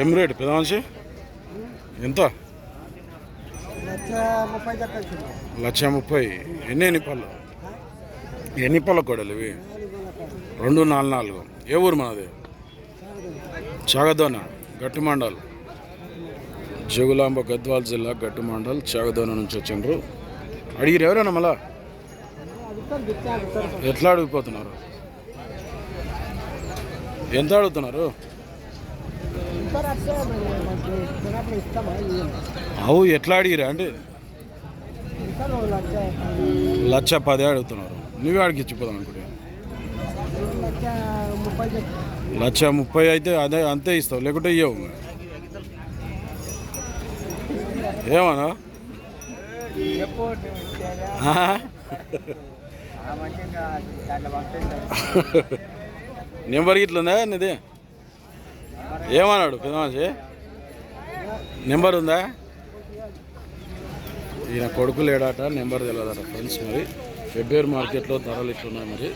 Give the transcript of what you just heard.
ఏం రేటు? పెదవాంశి ఎంత? లక్ష ముప్పై. ఎన్ని ఎన్ని పళ్ళు? ఎన్ని పళ్ళ కొడలు ఇవి? రెండు నాలుగు నాలుగు. ఏ ఊరు మనది? చాగదోన గట్టి మండల్. జగులాంబ గద్వాల్ జిల్లా గట్టి మండల్ చాగదోన నుంచి వచ్చిండ్రు. అడిగిరు ఎవరైనా మళ్ళా ఎట్లా అడిగిపోతున్నారు? ఎంత అడుగుతున్నారు? అవు ఎట్లా అడిగిరా అండి లక్ష పదే అడుగుతున్నారు. నువ్వే అడిగిచ్చిపోదాం అనుకుంటే లక్ష ముప్పై అయితే అదే అంతే ఇస్తావు. లేకుంటే ఇవ్వవు ఏమన్నా? నెంబర్ ఇట్లుందా నీది? ఏమన్నాడు పెద్దమాజీ నెంబర్ ఉందా? ఈయన కొడుకు లేడాట నెంబర్ తెలియదట ఫ్రెండ్స్ మరి. ఫెబ్రవరి మార్కెట్లో ధరలు ఇట్లున్నాయి మరి.